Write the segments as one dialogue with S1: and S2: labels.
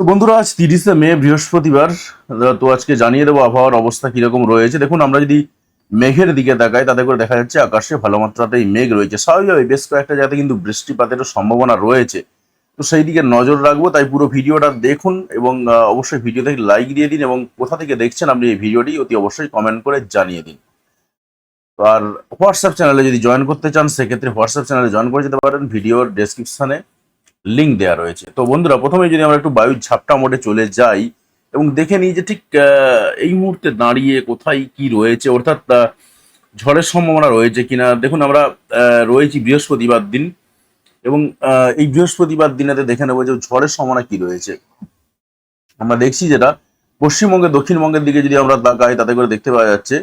S1: তো বন্ধুরা, আজ তিরিশে মে, বৃহস্পতিবার। তো আজকে জানিয়ে দেবো আবহাওয়ার অবস্থা কীরকম রয়েছে। দেখুন, আমরা যদি মেঘের দিকে তাকাই, তাতে করে দেখা যাচ্ছে আকাশে ভালো মাত্রাতেই মেঘ রয়েছে। স্বাভাবিকভাবে বেশ কয়েকটা জায়গাতে কিন্তু বৃষ্টিপাতেরও সম্ভাবনা রয়েছে। তো সেই দিকে নজর রাখব, তাই পুরো ভিডিওটা দেখুন এবং অবশ্যই ভিডিও থেকে লাইক দিয়ে দিন এবং কোথা থেকে দেখছেন আপনি এই ভিডিওটি, অতি অবশ্যই কমেন্ট করে জানিয়ে দিন। আর হোয়াটসঅ্যাপ চ্যানেলে যদি জয়েন করতে চান, সেক্ষেত্রে হোয়াটসঅ্যাপ চ্যানেলে জয়েন করে যেতে পারেন। ভিডিওর ডেসক্রিপশনে লিঙ্ক দেওয়া রয়েছে। তো বন্ধুরা, প্রথমে যদি আমরা একটু বায়ুর ঝাপটা মোডে চলে যাই এবং দেখে নিই যে ঠিক এই মুহূর্তে দাঁড়িয়ে কোথায় কি রয়েছে, অর্থাৎ ঝড়ের সম্ভাবনা রয়েছে কিনা। দেখুন, আমরা রয়েছি বৃহস্পতিবার দিন এবং এই বৃহস্পতিবার দিনেতে দেখে নেব যে ঝড়ের সম্ভাবনা কি রয়েছে। আমরা দেখছি যেটা, পশ্চিমবঙ্গে, দক্ষিণবঙ্গের দিকে যদি আমরা তাকাই, তাতে করে দেখতে পাওয়া যাচ্ছে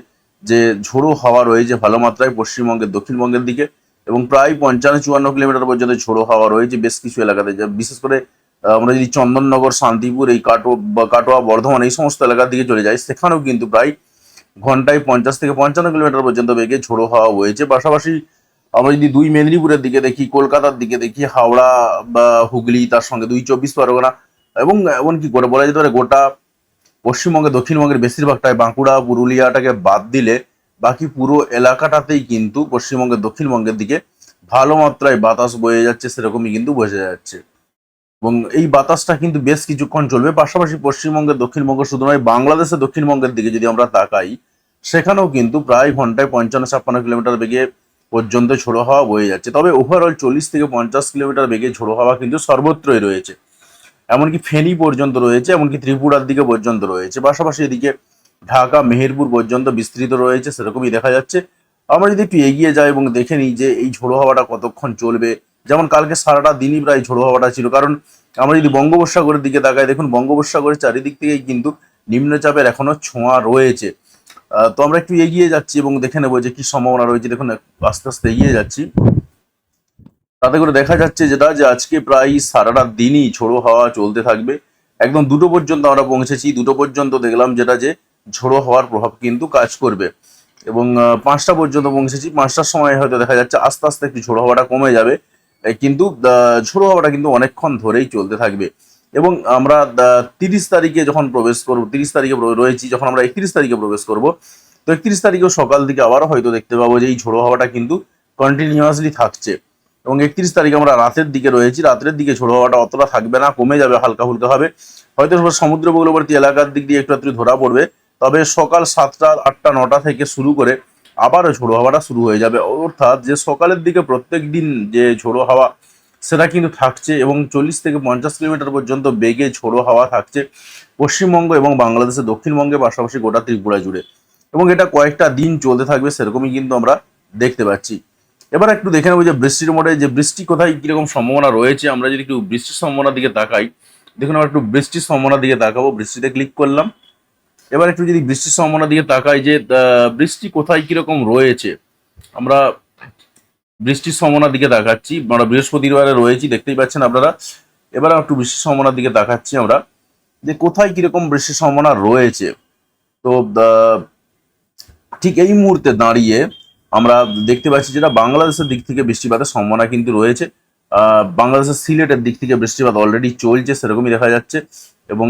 S1: যে ঝোড়ো হাওয়া রয়েছে ভালো মাত্রায় পশ্চিমবঙ্গের, দক্ষিণবঙ্গের দিকে। এবং প্রায় পঞ্চান্ন চুয়ান্ন কিলোমিটার পর্যন্ত ঝোড়ো হাওয়া রয়েছে বেশ কিছু এলাকাতে। বিশেষ করে আমরা যদি চন্দননগর, শান্তিপুর, এই কাটো কাটোয়া, বর্ধমান এই সমস্ত এলাকার দিকে চলে যাই, সেখানেও কিন্তু প্রায় ঘন্টায় পঞ্চাশ থেকে পঞ্চান্ন কিলোমিটার পর্যন্ত বেগে ঝোড়ো হাওয়া বইছে পাশাপাশি আমরা যদি দুই মেদিনীপুরের দিকে দেখি, কলকাতার দিকে দেখি, হাওড়া বা হুগলি, তার সঙ্গে দুই চব্বিশ পরগনা এবং এমনকি করে বলা যেতে পারে, গোটা পশ্চিমবঙ্গে দক্ষিণবঙ্গের বেশিরভাগটাই বাঁকুড়া, পুরুলিয়াটাকে বাদ দিলে বাকি পুরো এলাকাটাতেই কিন্তু পশ্চিমবঙ্গের, দক্ষিণবঙ্গের দিকে ভালো মাত্রায় বাতাস বয়ে যাচ্ছে, সেরকমই কিন্তু বোঝা যাচ্ছে। এবং এই বাতাসটা কিন্তু বেশ কিছুক্ষণ চলবে, পাশাপাশি পশ্চিমবঙ্গের, দক্ষিণবঙ্গ শুধু নয় বাংলাদেশের দক্ষিণবঙ্গের দিকে যদি আমরা তাকাই, সেখানেও কিন্তু প্রায় ঘন্টায় পঞ্চান্ন ছাপ্পান্ন কিলোমিটার বেগে পর্যন্ত ঝোড়ো হাওয়া বয়ে যাচ্ছে। তবে ওভারঅল চল্লিশ থেকে পঞ্চাশ কিলোমিটার বেগে ঝোড়ো হাওয়া কিন্তু সর্বত্রই রয়েছে। এমনকি ফেনী পর্যন্ত রয়েছে, এমনকি ত্রিপুরার দিকে পর্যন্ত রয়েছে। পাশাপাশি এদিকে ঢাকা, মেহেরপুর পর্যন্ত বিস্তৃত রয়েছে, সেরকমই দেখা যাচ্ছে। আমরা যদি একটু এগিয়ে যাই এবং দেখে নিই যে এই ঝোড়ো হাওয়াটা কতক্ষণ চলবে, যেমন কালকে সারাটা দিনই প্রায় ঝোড়ো হাওয়াটা ছিল। কারণ আমরা যদি বঙ্গোপসাগরের দিকে তাকাই, দেখুন বঙ্গোপসাগরের চারিদিক থেকেই কিন্তু নিম্নচাপের এখনও ছোঁয়া রয়েছে। তো আমরা একটু এগিয়ে যাচ্ছি এবং দেখে নেব যে কি সম্ভাবনা রয়েছে। দেখুন, আস্তে আস্তে এগিয়ে যাচ্ছি। তাতে করে দেখা যাচ্ছে যেটা, যে আজকে প্রায় সারাটা দিনই ঝোড়ো হাওয়া চলতে থাকবে। একদম দুটো পর্যন্ত আমরা পৌঁছেছি, দুটো পর্যন্ত দেখলাম যেটা যে ঝোড়ো হওয়ার প্রভাব কিন্তু কাজ করবে। এবং পাঁচটা পর্যন্ত পৌঁছেছি, পাঁচটার সময় হয়তো দেখা যাচ্ছে আস্তে আস্তে একটু ঝোড়ো হওয়াটা কমে যাবে। কিন্তু ঝোড়ো হাওয়াটা কিন্তু অনেকক্ষণ ধরেই চলতে থাকবে। এবং আমরা তিরিশ তারিখে যখন প্রবেশ করব, তিরিশ তারিখে রয়েছি, যখন আমরা একত্রিশ তারিখে প্রবেশ করব, তো একত্রিশ তারিখেও সকাল দিকে আবারও হয়তো দেখতে পাবো যে এই ঝোড়ো হাওয়াটা কিন্তু কন্টিনিউয়াসলি থাকছে। এবং একত্রিশ তারিখ আমরা রাতের দিকে রয়েছি, রাতের দিকে ঝোড়ো হওয়াটা অতটা থাকবে না, কমে যাবে হালকা ফুলকা হবে। হয়তো সমুদ্র উপকূলবর্তী এলাকার দিক দিয়ে একটু একটু ধরা পড়বে। তবে সকাল সাতটা, আটটা, নটা থেকে শুরু করে আবারও ঝোড়ো হাওয়াটা শুরু হয়ে যাবে। অর্থাৎ যে সকালের দিকে প্রত্যেক দিন যে ঝোড়ো হাওয়া, সেটা কিন্তু থাকছে এবং চল্লিশ থেকে পঞ্চাশ কিলোমিটার পর্যন্ত বেগে ঝোড়ো হাওয়া থাকছে পশ্চিমবঙ্গ এবং বাংলাদেশের দক্ষিণবঙ্গে পাশাপাশি গোটা ত্রিপুরা জুড়ে। এবং এটা কয়েকটা দিন চলতে থাকবে, সেরকমই কিন্তু আমরা দেখতে পাচ্ছি। এবার একটু দেখে নেব যে বৃষ্টির মোড়ে যে বৃষ্টি কোথায় কীরকম সম্ভাবনা রয়েছে। আমরা যদি একটু বৃষ্টির সম্ভাবনার দিকে তাকাই, দেখুন আমরা একটু বৃষ্টির সম্ভাবনার দিকে তাকাবো। বৃষ্টিতে ক্লিক করলাম। এবার একটু যদি বৃষ্টির সম্ভাবনার দিকে তাকাই যে বৃষ্টি কোথায় কীরকম রয়েছে আমরা বৃষ্টির সম্ভাবনার দিকে তাকাচ্ছি আমরা বৃহস্পতিবারে রয়েছি দেখতেই পাচ্ছেন আপনারা। এবার একটু বৃষ্টির সম্ভাবনার দিকে তাকাচ্ছি আমরা যে কোথায় কীরকম বৃষ্টির সম্ভাবনা রয়েছে। তো ঠিক এই মুহূর্তে দাঁড়িয়ে আমরা দেখতে পাচ্ছি যেটা বাংলাদেশের দিক থেকে বৃষ্টিপাতের সম্ভাবনা কিন্তু রয়েছে। আহ, বাংলাদেশের সিলেটের দিক থেকে বৃষ্টিপাত অলরেডি চলছে সেরকমই দেখা যাচ্ছে। এবং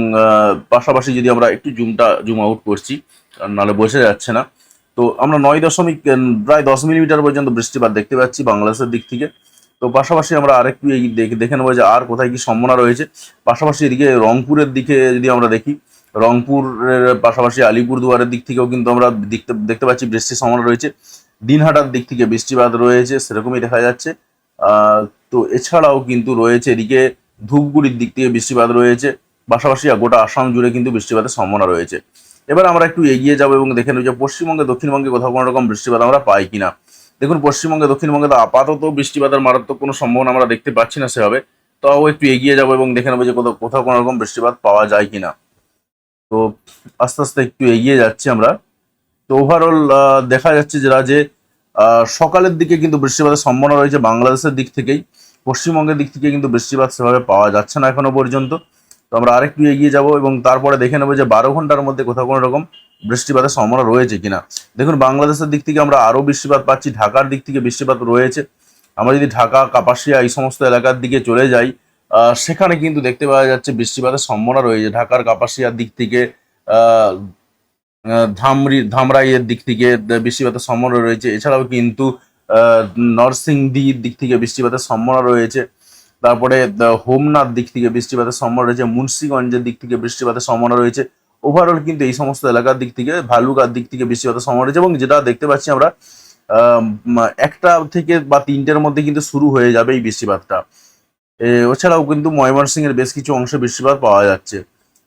S1: পাশাপাশি যদি আমরা একটু জুমটা জুম আউট করছি নাহলে বোঝা যাচ্ছে না। তো আমরা নয় দশমিক প্রায় দশ মিলিমিটার পর্যন্ত বৃষ্টিপাত দেখতে পাচ্ছি বাংলাদেশের দিক থেকে। তো পাশাপাশি আমরা আরেকটু দেখে নেব যে আর কোথায় কি সম্ভাবনা রয়েছে। পাশাপাশি এদিকে রংপুরের দিকে যদি আমরা দেখি, রংপুরের পাশাপাশি আলিপুরদুয়ারের দিক থেকেও কিন্তু আমরা দেখতে দেখতে পাচ্ছি বৃষ্টির সম্ভাবনা রয়েছে। দিনহাটার দিক থেকে বৃষ্টিপাত রয়েছে, সেরকমই দেখা যাচ্ছে। তো এছাড়াও কিন্তু রয়েছে এদিকে ধূপগুড়ির দিক থেকে বৃষ্টিপাত রয়েছে। পাশাপাশি গোটা আসাম জুড়ে কিন্তু বৃষ্টিপাতের সম্ভাবনা রয়েছে। এবার আমরা একটু এগিয়ে যাব এবং দেখে নেব যে পশ্চিমবঙ্গে, দক্ষিণবঙ্গে কোথাও কোনো রকম বৃষ্টিপাত আমরা পাই কিনা। দেখুন, পশ্চিমবঙ্গে, দক্ষিণবঙ্গে তো আপাতত বৃষ্টিপাতের মারাত্মক কোনো সম্ভাবনা আমরা দেখতে পাচ্ছি না সেভাবে। তাও একটু এগিয়ে যাব এবং দেখে নেব যে কোথাও কোথাও কোনো রকম বৃষ্টিপাত পাওয়া যায় কিনা। তো আস্তে আস্তে একটু এগিয়ে যাচ্ছি আমরা। তো ওভারঅল দেখা যাচ্ছে যেটা যে সকালের দিকে কিন্তু বৃষ্টিপাতের সম্ভাবনা রয়েছে বাংলাদেশের দিক থেকেই। পশ্চিমবঙ্গের দিক থেকে কিন্তু বৃষ্টিপাত সেভাবে পাওয়া যাচ্ছে না এখনও পর্যন্ত। তো আমরা আরেকটু এগিয়ে যাব এবং তারপরে দেখে নেব যে বারো ঘণ্টার মধ্যে কোথাও কোনো রকম বৃষ্টিপাতের সম্ভাবনা রয়েছে কিনা। দেখুন, বাংলাদেশের দিক থেকে আমরা আরও বৃষ্টিপাত পাচ্ছি, ঢাকার দিক থেকে বৃষ্টিপাত রয়েছে। আমরা যদি ঢাকা, কাপাসিয়া এই সমস্ত এলাকার দিকে চলে যাই সেখানে কিন্তু দেখতে পাওয়া যাচ্ছে বৃষ্টিপাতের সম্ভাবনা রয়েছে। ঢাকার, কাপাসিয়ার দিক থেকে ধামরি, ধামরাইয়ের দিক থেকে বৃষ্টিপাতের সম্ভাবনা রয়েছে। এছাড়াও কিন্তু নরসিংদীর দিক থেকে বৃষ্টিপাতের সম্ভাবনা রয়েছে। তারপরে হোমনাথ দিক থেকে বৃষ্টিপাতের সম্ভাবনা রয়েছে, মুন্সিগঞ্জের দিক থেকে বৃষ্টিপাতের সম্ভাবনা রয়েছে। ওভারঅল কিন্তু এই সমস্ত এলাকার দিক থেকে, ভালুকার দিক থেকে বৃষ্টিপাতের সম্ভাবনা রয়েছে এবং যেটা দেখতে পাচ্ছি আমরা একটা থেকে বা তিনটের মধ্যে কিন্তু শুরু হয়ে যাবে এই বৃষ্টিপাতটা। এছাড়াও কিন্তু ময়মনসিংহের বেশ কিছু অংশে বৃষ্টিপাত পাওয়া যাচ্ছে।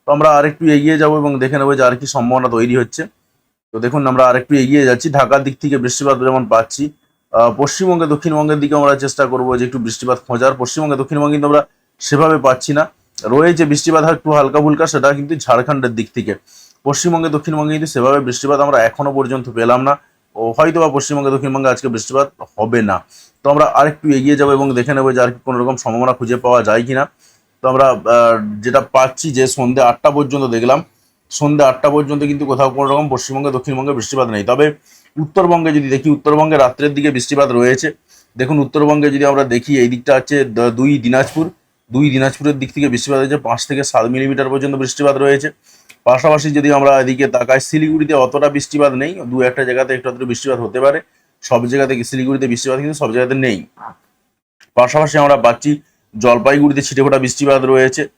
S1: তো আমরা আরেকটু এগিয়ে যাব এবং দেখে নেব যে আর কি সম্ভাবনা তৈরি হচ্ছে। তো দেখুন, আমরা আরেকটু এগিয়ে যাচ্ছি। ঢাকার দিক থেকে বৃষ্টিপাত যেমন পাচ্ছি পশ্চিমবঙ্গে, দক্ষিণবঙ্গের দিকে আমরা চেষ্টা করব যে একটু বৃষ্টিপাত খোঁজার। পশ্চিমবঙ্গে, দক্ষিণবঙ্গে কিন্তু আমরা সেভাবে পাচ্ছি না। রয়েছে বৃষ্টিপাত একটু হালকা ফুলকা, সেটা কিন্তু ঝাড়খণ্ডের দিক থেকে। পশ্চিমবঙ্গে, দক্ষিণবঙ্গে কিন্তু সেভাবে বৃষ্টিপাত আমরা এখনও পর্যন্ত পেলাম না। ও হয়তো বা পশ্চিমবঙ্গে, দক্ষিণবঙ্গে আজকে বৃষ্টিপাত হবে না। তো আমরা আরেকটু এগিয়ে যাব এবং দেখে নেব যে আর কোনো রকম সম্ভাবনা খুঁজে পাওয়া যায় কিনা। তো আমরা যেটা পাচ্ছি যে সন্ধ্যে আটটা পর্যন্ত দেখলাম। সন্ধ্যে আটটা পর্যন্ত কিন্তু কোথাও কোনো রকম পশ্চিমবঙ্গে, দক্ষিণবঙ্গে বৃষ্টিপাত নেই। তবে উত্তরবঙ্গে যদি দেখি, উত্তরবঙ্গে রাত্রের দিকে বৃষ্টিপাত রয়েছে। দেখুন, উত্তরবঙ্গে যদি আমরা দেখি, এই দিকটা হচ্ছে দুই দিনাজপুর। দুই দিনাজপুরের দিক থেকে বৃষ্টিপাত হয়েছে। পাঁচ থেকে সাত মিলিমিটার পর্যন্ত বৃষ্টিপাত রয়েছে। পাশাপাশি যদি আমরা এদিকে তাকাই, শিলিগুড়িতে অতটা বৃষ্টিপাত নেই। দু একটা জায়গাতে একটু আধটু বৃষ্টিপাত হতে পারে। সব জায়গাতে শিলিগুড়িতে বৃষ্টিপাত কিন্তু সব জায়গাতে নেই। পাশাপাশি আমরা পাচ্ছি, জলপাইগুড়িতে ছিটেফোঁটা বৃষ্টিপাত রয়েছে।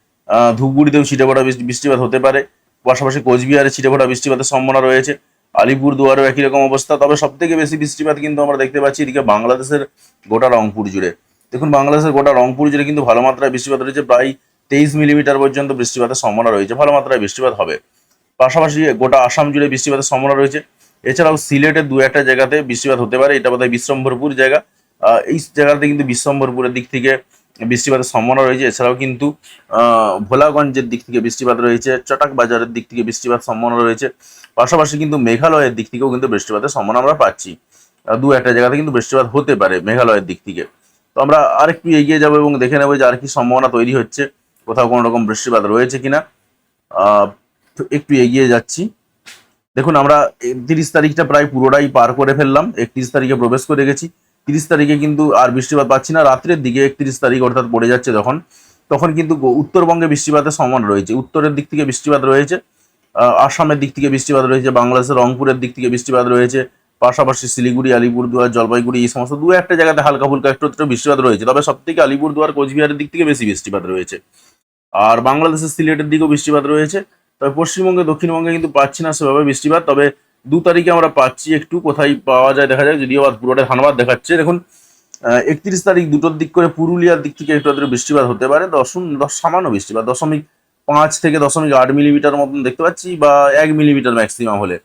S1: ধূপগুড়িতেও ছিটেফোঁটা বৃষ্টি- বৃষ্টিপাত হতে পারে। পাশাপাশি কোচবিহারে ছিটেফোঁটা বৃষ্টিপাতের সম্ভাবনা রয়েছে। আলিপুর দুয়ারেও একই রকম অবস্থা। তবে সব থেকে বেশি বৃষ্টিপাত কিন্তু আমরা দেখতে পাচ্ছি এদিকে বাংলাদেশের গোটা রংপুর জুড়ে। দেখুন, বাংলাদেশের গোটা রংপুর জুড়ে কিন্তু ভালো মাত্রায় বৃষ্টিপাত রয়েছে। প্রায় তেইশ মিলিমিটার পর্যন্ত বৃষ্টিপাতের সম্ভাবনা রয়েছে। ভালো মাত্রায় বৃষ্টিপাত হবে। পাশাপাশি গোটা আসাম জুড়ে বৃষ্টিপাতের সম্ভাবনা রয়েছে। এছাড়াও সিলেটের দু একটা জায়গাতে বৃষ্টিপাত হতে পারে। এটা বোধহয় বিশ্বম্ভরপুর জায়গা। এই জায়গাতে কিন্তু বিশ্বম্ভরপুরের দিক থেকে বৃষ্টিপাতের সম্ভাবনা রয়েছে। এছাড়াও কিন্তু ভোলাগঞ্জের দিক থেকে বৃষ্টিপাত রয়েছে চটাক বাজারের দিক থেকে বৃষ্টিপাত সম্ভাবনা রয়েছে। পাশাপাশি কিন্তু মেঘালয়ের দিক থেকেও কিন্তু বৃষ্টিপাতের সম্ভাবনা আমরা পাচ্ছি। দু একটা জায়গাতে কিন্তু বৃষ্টিপাত হতে পারে মেঘালয়ের দিক থেকে। তো আমরা আরেকটু এগিয়ে যাব এবং দেখে নেব যে আর কি সম্ভাবনা তৈরি হচ্ছে, কোথাও কোনো রকম বৃষ্টিপাত রয়েছে কিনা। একটু এগিয়ে যাচ্ছি। দেখুন, আমরা তিরিশ তারিখটা প্রায় পুরোটাই পার করে ফেললাম, একত্রিশ তারিখে প্রবেশ করে গেছি। তিরিশ তারিখে কিন্তু আর বৃষ্টিপাত পাচ্ছি না। রাত্রের দিকে একত্রিশ তারিখ অর্থাৎ পড়ে যাচ্ছে যখন, তখন কিন্তু উত্তরবঙ্গে বৃষ্টিপাতের সমান রয়েছে। উত্তরের দিক থেকে বৃষ্টিপাত রয়েছে আসামের দিক থেকে বৃষ্টিপাত রয়েছে, বাংলাদেশের রংপুরের দিক থেকে বৃষ্টিপাত রয়েছে, পাশাপাশি শিলিগুড়ি, আলিপুরদুয়ার, জলপাইগুড়ি, এই সমস্ত দু একটা জায়গাতে হালকা ফুলকা একটু একটু বৃষ্টিপাত রয়েছে। তবে সব থেকে আলিপুরদুয়ার, কোচবিহারের দিক থেকে বেশি বৃষ্টিপাত রয়েছে। আর বাংলাদেশের সিলেটের দিকেও বৃষ্টিপাত রয়েছে, তবে পশ্চিমবঙ্গে, দক্ষিণবঙ্গে কিন্তু পাচ্ছি না সেভাবে বৃষ্টিপাত। তবে দু তারিখে আমরা পাচ্ছি একটু, কোথায় পাওয়া যায় দেখা যায় যদিও আবার পুরোটা ধানবাদ দেখাচ্ছে। দেখুন একত্রিশ তারিখ দুটোর দিক করে পুরুলিয়ার দিক থেকে একটু আধটু বৃষ্টিপাত হতে পারে, দশম, দশ, সামান্য বৃষ্টিপাত, দশমিক পাঁচ থেকে দশমিক আট মিলিমিটার মতন দেখতে পাচ্ছি, বা এক মিলিমিটার ম্যাক্সিমাম হলে।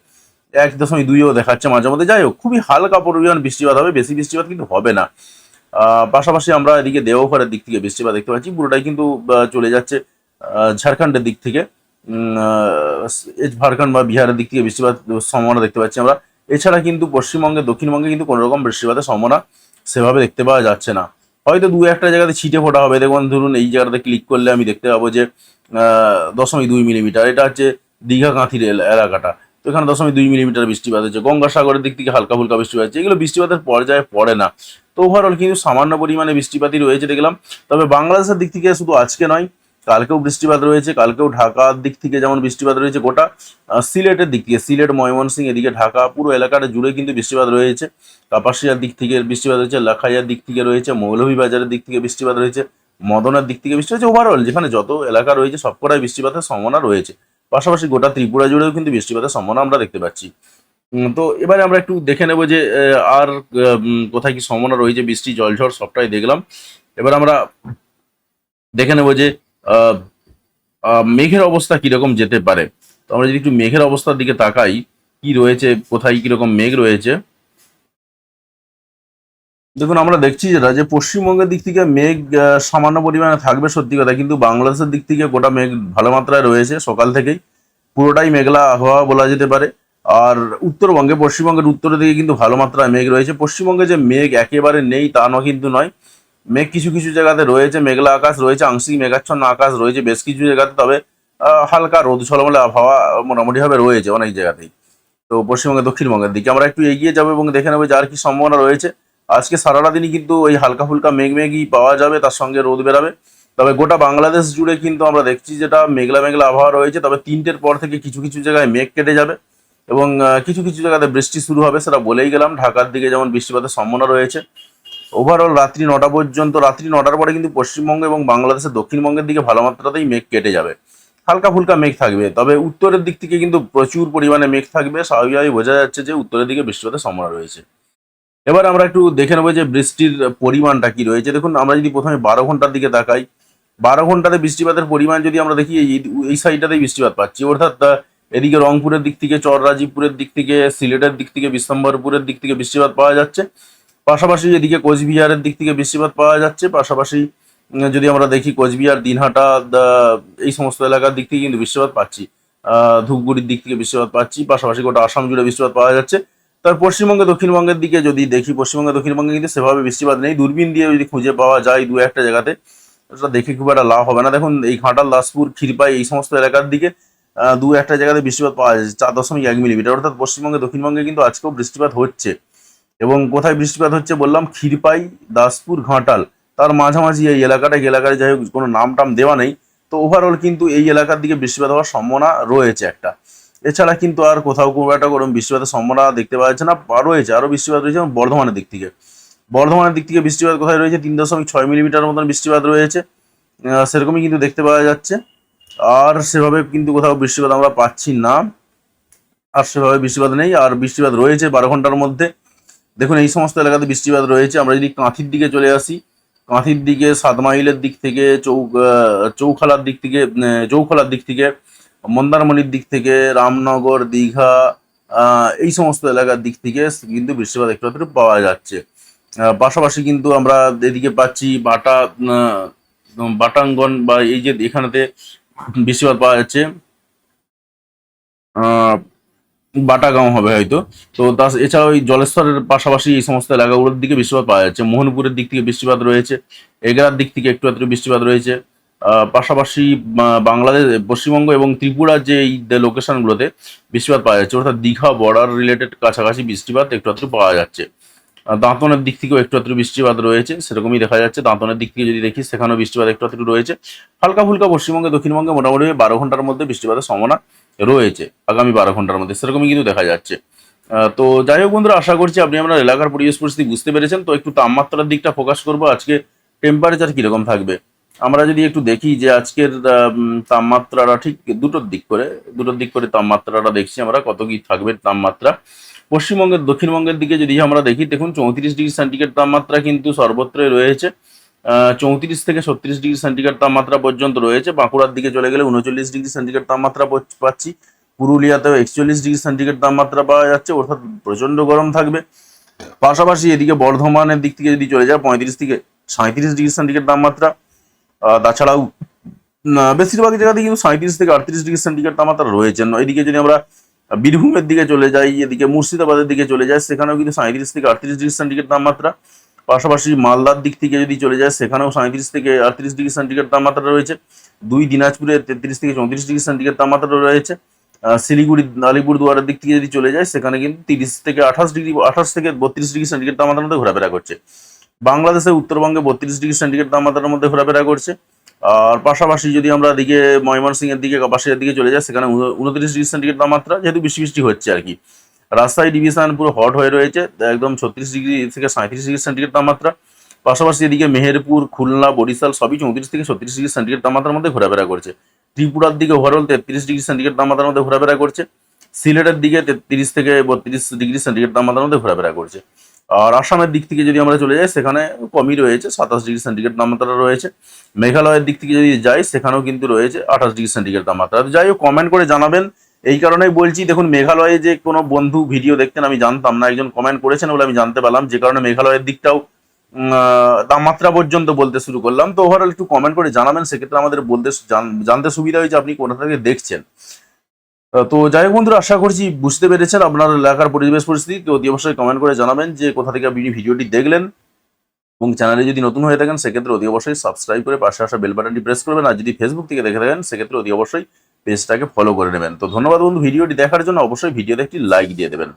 S1: এক দশমিক দুইও দেখাচ্ছে মাঝে মধ্যে। যাই হোক, খুবই হালকা পরিমাণ বৃষ্টিপাত হবে, বেশি বৃষ্টিপাত কিন্তু হবে না। পাশাপাশি আমরা এদিকে দেওঘরের দিক থেকে বৃষ্টিপাত দেখতে পাচ্ছি, পুরোটাই কিন্তু চলে যাচ্ছে ঝাড়খণ্ডের দিক থেকে। ঝাড়খণ্ড বা বিহারের দিক থেকে বৃষ্টিপাত সম্ভাবনা দেখতে পাচ্ছি আমরা। এছাড়া কিন্তু পশ্চিমবঙ্গে, দক্ষিণবঙ্গে কিন্তু কোনো রকম বৃষ্টিপাতের সম্ভাবনা সেভাবে দেখতে পাওয়া যাচ্ছে না। হয়তো দু একটা জায়গাতে ছিটে ফোটা হবে। দেখুন, ধরুন এই জায়গাটাতে ক্লিক করলে আমি দেখতে পাবো যে দশমিক দুই মিলিমিটার এটা হচ্ছে দীঘা কাঁথির এল- এলাকাটা। তো এখানে দশমিক দুই মিলিমিটার বৃষ্টিপাত হচ্ছে। গঙ্গাসাগরের দিক থেকে হালকা ফুলকা বৃষ্টিপাত হচ্ছে। এগুলো বৃষ্টিপাতের পর্যায়ে পড়ে না। তো ওভারঅল কিন্তু সামান্য পরিমাণে বৃষ্টিপাতই রয়েছে, দেখলাম। তবে বাংলাদেশের দিক থেকে শুধু আজকে নয় কালকেও বৃষ্টিপাত রয়েছে, কালকেও ঢাকার দিক থেকে যেমন বৃষ্টিপাত রয়েছে গোটা সিলেটের দিক থেকে, সিলেট ময়মনসিং এদিকে ঢাকা পুরো এলাকাটা জুড়ে কিন্তু বৃষ্টিপাত রয়েছে। কাপাসিয়ার দিক থেকে বৃষ্টিপাত রয়েছে, লাখাইয়ার দিক থেকে রয়েছে, মৌলভীবাজারের দিক থেকে বৃষ্টিপাত রয়েছে, মদনার দিক থেকে বৃষ্টি হয়েছে ওভারঅল যেখানে যত এলাকা রয়েছে সবকটাই বৃষ্টিপাতের সম্ভাবনা রয়েছে। পাশাপাশি গোটা ত্রিপুরা জুড়েও কিন্তু বৃষ্টিপাতের সম্ভাবনা আমরা দেখতে পাচ্ছি। তো এবারে আমরা একটু দেখে নেব যে আর কোথায় কি সম্ভাবনা রয়েছে, বৃষ্টি, জলঝড় সবটাই দেখলাম। এবার আমরা দেখে নেব যে মেঘের অবস্থা কীরকম যেতে পারে? তো আমরা যদি একটু মেঘের অবস্থার দিকে তাকাই, কি রয়েছে, কোথায় কীরকম মেঘ রয়েছে? দেখুন, আমরা দেখছি যেটা যে পশ্চিমবঙ্গের দিক থেকে মেঘ সামান্য পরিমাণে থাকবে সত্যি কথা, কিন্তু বাংলাদেশের দিক থেকে গোটা মেঘ ভালো মাত্রায় রয়েছে সকাল থেকেই। পুরোটাই মেঘলা আবহাওয়া বলা যেতে পারে। আর উত্তরবঙ্গে, পশ্চিমবঙ্গের উত্তরের দিকে কিন্তু ভালো মাত্রায় মেঘ রয়েছে। পশ্চিমবঙ্গে যে মেঘ একেবারে নেই তা নয়, কিন্তু নয়। মেঘ কিছু কিছু জায়গাতে রয়েছে, মেঘলা আকাশ রয়েছে, আংশিক মেঘাচ্ছন্ন আকাশ রয়েছে, বেশ কিছু জায়গাতে, তবে হালকা রোদ, ঝলমলে আবহাওয়া মোটামুটিভাবে রয়েছে অনেক জায়গাতেই। তো পশ্চিমবঙ্গে দক্ষিণবঙ্গের দিকে আমরা একটু এগিয়ে যাব এবং দেখে নেব যে আর কি সম্ভাবনা রয়েছে। আজকে সারাটা দিনই কিন্তু ওই হালকা ফুলকা মেঘ মেঘই পাওয়া যাবে, তার সঙ্গে রোদ বেরাবে। তবে গোটা বাংলাদেশ জুড়ে কিন্তু আমরা দেখছি যেটা মেঘলা মেঘলা আবহাওয়া রয়েছে, তবে তিনটের পর থেকে কিছু কিছু জায়গায় মেঘ কেটে যাবে এবং কিছু কিছু জায়গাতে বৃষ্টি শুরু হবে সেটা বলেই গেলাম। ঢাকার দিকে যেমন বৃষ্টিপাতের সম্ভাবনা রয়েছে ওভারঅল রাত্রি নটা পর্যন্ত, রাত্রি নটার পরে কিন্তু পশ্চিমবঙ্গ এবং বাংলাদেশের দক্ষিণবঙ্গের দিকে ভালো মাত্রাতেই মেঘ কেটে যাবে। হালকা ফুলকা মেঘ থাকবে, তবে উত্তরের দিক থেকে কিন্তু প্রচুর পরিমাণে মেঘ থাকবে। স্বাভাবিকভাবেই বোঝা যাচ্ছে যে উত্তরের দিকে বৃষ্টিপাতের সম্ভাবনা রয়েছে। এবার আমরা একটু দেখে নেব যে বৃষ্টির পরিমাণটা কি রয়েছে। দেখুন, আমরা যদি প্রথমে বারো ঘণ্টার দিকে তাকাই, বারো ঘন্টাতে বৃষ্টিপাতের পরিমাণ যদি আমরা দেখি, এই সাইডটাতেই বৃষ্টিপাত পাচ্ছি। অর্থাৎ এদিকে রংপুরের দিক থেকে, চররাজীবপুরের দিক থেকে, সিলেটের দিক থেকে, বিশ্বম্বরপুরের দিক থেকে বৃষ্টিপাত পাওয়া যাচ্ছে। পাশাপাশি এদিকে কোচবিহারের দিক থেকে বৃষ্টিপাত পাওয়া যাচ্ছে, পাশাপাশি যদি আমরা দেখি কোচবিহার, দিনহাটা এই সমস্ত এলাকার দিক থেকে কিন্তু বৃষ্টিপাত পাচ্ছি। ধূপগুড়ির দিক থেকে বৃষ্টিপাত পাচ্ছি, পাশাপাশি গোটা আসাম জুড়ে বৃষ্টিপাত পাওয়া যাচ্ছে। তার পশ্চিমবঙ্গে, দক্ষিণবঙ্গের দিকে যদি দেখি, পশ্চিমবঙ্গে, দক্ষিণবঙ্গে কিন্তু সেভাবে বৃষ্টিপাত নেই। দূরবীন দিয়ে যদি খুঁজে পাওয়া যায় দু একটা জায়গাতে, ওটা দেখে খুব একটা লাভ হবে না। দেখুন, এই ঘাটাল, দাসপুর, ক্ষীরপাই, এই সমস্ত এলাকার দিকে দু একটা জায়গাতে বৃষ্টিপাত পাওয়া যাচ্ছে, চার দশমিক এক মিলিমিটার। অর্থাৎ পশ্চিমবঙ্গে, দক্ষিণবঙ্গে কিন্তু আজকেও বৃষ্টিপাত হচ্ছে। এবং কোথায় বৃষ্টিপাত হচ্ছে বললাম ক্ষীরপাই, দাসপুর, ঘাটাল। তার মাঝামাঝি এই এলাকাটা এলাকায় যাই হোক, কোনো নাম টাম দেওয়া নেই। তো ওভারঅল কিন্তু এই এলাকার দিকে বৃষ্টিপাত হওয়ার সম্ভাবনা রয়েছে একটা। এছাড়া কিন্তু আর কোথাও খুব একটা কোনো বৃষ্টিপাতের সম্ভাবনা দেখতে পাওয়া যাচ্ছে না রয়েছে, আরও বৃষ্টিপাত রয়েছে যেমন বর্ধমানের দিক থেকে। বর্ধমানের দিক থেকে বৃষ্টিপাত কোথায় রয়েছে? তিন দশমিক ছয় মিলিমিটার মতন বৃষ্টিপাত রয়েছে। সেরকমই কিন্তু দেখতে পাওয়া যাচ্ছে। আর সেভাবে কিন্তু কোথাও বৃষ্টিপাত আমরা পাচ্ছি না। আর সেভাবে বৃষ্টিপাত নেই, আর বৃষ্টিপাত রয়েছে বারো ঘণ্টার মধ্যে। দেখুন, এই সমস্ত এলাকাতে বৃষ্টিপাত রয়েছে। আমরা যদি কাঁথির দিকে চলে আসি, কাঁথির দিকে সাত মাইলের দিক থেকে, চৌ চৌখালার দিক থেকে চৌখালার দিক থেকে, মন্দারমণির দিক থেকে, রামনগর, দীঘা এই সমস্ত এলাকার দিক থেকে কিন্তু বৃষ্টিপাত একটু একটু পাওয়া যাচ্ছে। পাশাপাশি কিন্তু আমরা এদিকে পাচ্ছি বাটা বাটাঙ্গন বা এই যে এখানেতে বৃষ্টিপাত পাওয়া যাচ্ছে। বাটাগাঁও হবে হয়তো। তো তা এছাড়া ওই জলেশ্বরের পাশাপাশি এই সমস্ত এলাকাগুলোর দিকে বৃষ্টিপাত পাওয়া যাচ্ছে। মোহনপুরের দিক থেকে বৃষ্টিপাত রয়েছে, এগরার দিক থেকে একটু একটু বৃষ্টিপাত রয়েছে। পাশাপাশি বাংলাদেশ, পশ্চিমবঙ্গ এবং ত্রিপুরার যে এই লোকেশনগুলোতে বৃষ্টিপাত পাওয়া যাচ্ছে, অর্থাৎ দীঘা বর্ডার রিলেটেড কাছাকাছি বৃষ্টিপাত একটু একটু পাওয়া যাচ্ছে। দাঁতনের দিক থেকেও একটু একটু বৃষ্টিপাত রয়েছে, সেরকমই দেখা যাচ্ছে। দাঁতনের দিক থেকে যদি দেখি, সেখানেও বৃষ্টিপাত একটু একটু রয়েছে। হালকা ফুলকা পশ্চিমবঙ্গে, দক্ষিণবঙ্গে মোটামুটি বারো ঘণ্টার মধ্যে বৃষ্টিপাতের সম্ভাবনা রয়েছে, আগামী বারো ঘণ্টার মধ্যে। সেরকমই কিন্তু দেখা যাচ্ছে। তো যাই হোক বন্ধুরা, আশা করছি আপনি আপনার এলাকার পরিবেশ পরিস্থিতি বুঝতে পেরেছেন। তো একটু তাপমাত্রার দিকটা ফোকাস করব। আজকে টেম্পারেচার কীরকম থাকবে? আমরা যদি একটু দেখি যে আজকের তাপমাত্রাটা ঠিক দুটোর দিক করে, দুটোর দিক করে তাপমাত্রাটা দেখছি আমরা, কত কি থাকবে তাপমাত্রা। পশ্চিমবঙ্গের, দক্ষিণবঙ্গের দিকে যদি আমরা দেখি, দেখুন চৌত্রিশ ডিগ্রি সেন্টিগ্রেড তাপমাত্রা কিন্তু সর্বত্রই রয়েছে। চৌত্রিশ থেকে ছত্রিশ ডিগ্রি সেন্টিগ্রেড তাপমাত্রা পর্যন্ত রয়েছে। বাঁকুড়ার দিকে চলে গেলে উনচল্লিশ ডিগ্রি সেন্টিগ্রেড তাপমাত্রা পাচ্ছি। পুরুলিয়াতেও একচল্লিশ ডিগ্রি সেন্টিগ্রেড তাপমাত্রা পাওয়া যাচ্ছে। অর্থাৎ প্রচণ্ড গরম থাকবে। পাশাপাশি এদিকে বর্ধমানের দিক থেকে যদি চলে যায়, পঁয়ত্রিশ থেকে সাঁত্রিশ ডিগ্রি সেন্টিগ্রেড তাপমাত্রা। তাছাড়াও বেশিরভাগ জায়গাতে কিন্তু সাঁত্রিশ থেকে আটত্রিশ ডিগ্রি সেন্টিগ্রেড তাপমাত্রা রয়েছে। এদিকে যদি আমরা বীরভূমের দিকে চলে যাই এদিকে মুর্শিদাবাদের দিকে চলে যায়, সেখানেও কিন্তু সাঁত্রিশ থেকে আটত্রিশ ডিগ্রি সেন্টিগ্রেড তাপমাত্রা। পাশাপাশি মালদার দিক থেকে যদি চলে যায়, সেখানেও সাঁত্রিশ থেকে আটত্রিশ ডিগ্রি সেন্টিগ্রেড তাপমাত্রা রয়েছে। দুই দিনাজপুরে তেত্রিশ থেকে চৌত্রিশ ডিগ্রি সেন্টিগ্রেড তাপমাত্রা রয়েছে। শিলিগুড়ি আলিপুর দুয়ারের দিক থেকে যদি চলে যায়, সেখানে কিন্তু তিরিশ থেকে আঠাশ ডিগ্রি, আঠাশ থেকে বত্রিশ ডিগ্রি সেন্টিগ্রেড তাপমাত্রার মধ্যে ঘোরাফেরা করছে। বাংলাদেশের উত্তরবঙ্গে বত্রিশ ডিগ্রি সেন্টিগ্রেড তাপমাত্রার মধ্যে ঘোরাফেরা করছে। আর পাশাপাশি যদি আমরা দিকে ময়মনসিং এর দিকে, কাপাসিয়ার দিকে চলে যাই, সেখানে উন- উনত্রিশ ডিগ্রি সেন্টিগ্রেড তাপমাত্রা, যেহেতু বৃষ্টি বৃষ্টি হচ্ছে আর কি। রাজশাহী ডিভিশন পুরো হট হয়ে রয়েছে, একদম ছত্রিশ ডিগ্রি থেকে সাঁত্রিশ ডিগ্রি সেন্টিগ্রেড তাপমাত্রা। পাশাপাশি এদিকে মেহেরপুর, খুলনা, বরিশাল সবই চৌত্রিশ থেকে ছত্রিশ ডিগ্রি সেন্টিগ্রেড তাপমাত্রার মধ্যে ঘোরাফেরা করছে। ত্রিপুরার দিকে ওভারঅল তেত্রিশ ডিগ্রি সেন্টিগ্রেড তাপমাত্রার মধ্যে ঘোরাফেরা করছে। সিলেটের দিকে তেত্রিশ থেকে বত্রিশ ডিগ্রি সেন্টিগ্রেড তাপমাত্রার মধ্যে ঘোরাফেরা করছে। আর আসামের দিক থেকে যদি আমরা চলে যাই, সেখানে কমই রয়েছে, সাতাশ ডিগ্রি সেন্টিগ্রেড তাপমাত্রা রয়েছে। মেঘালয়ের দিক থেকে যদি যাই, সেখানেও কিন্তু রয়েছে আঠাশ ডিগ্রি সেন্টিগ্রেড তাপমাত্রা। যাই হোক কমেন্ট করে জানাবেন। এই কারণেই বলছি, দেখুন, মেঘালয়ে যে কোনো বন্ধু ভিডিও দেখতেন, আমি জানতাম না। একজন কমেন্ট করেছেন বলে আমি জানতে পারলাম, যে কারণে মেঘালয়ের দিকটাও তাপমাত্রা পর্যন্ত বলতে শুরু করলাম। তো ওভারঅল একটু কমেন্ট করে জানাবেন, সেক্ষেত্রে আমাদের বলতে জানতে সুবিধা হয়েছে, আপনি কোথা থেকে দেখছেন? তো যাই হোক বন্ধুরা, আশা করছি বুঝতে পেরেছেন আপনার এলাকার পরিবেশ পরিস্থিতি। তো অতি অবশ্যই কমেন্ট করে জানাবেন যে কোথা থেকে আপনি ভিডিওটি দেখলেন। এবং চ্যানেলে যদি নতুন হয়ে থাকেন, সেক্ষেত্রে অতি অবশ্যই সাবস্ক্রাইব করে পাশে আসা বেল বাটনটি প্রেস করবেন। আর যদি ফেসবুক থেকে দেখে থাকেন, সেক্ষেত্রে অতি অবশ্যই পেজটাকে ফলো করে নেবেন। তো ধন্যবাদ বন্ধু, ভিডিওটি দেখার জন্য অবশ্যই ভিডিওতে একটি লাইক দিয়ে দেবেন।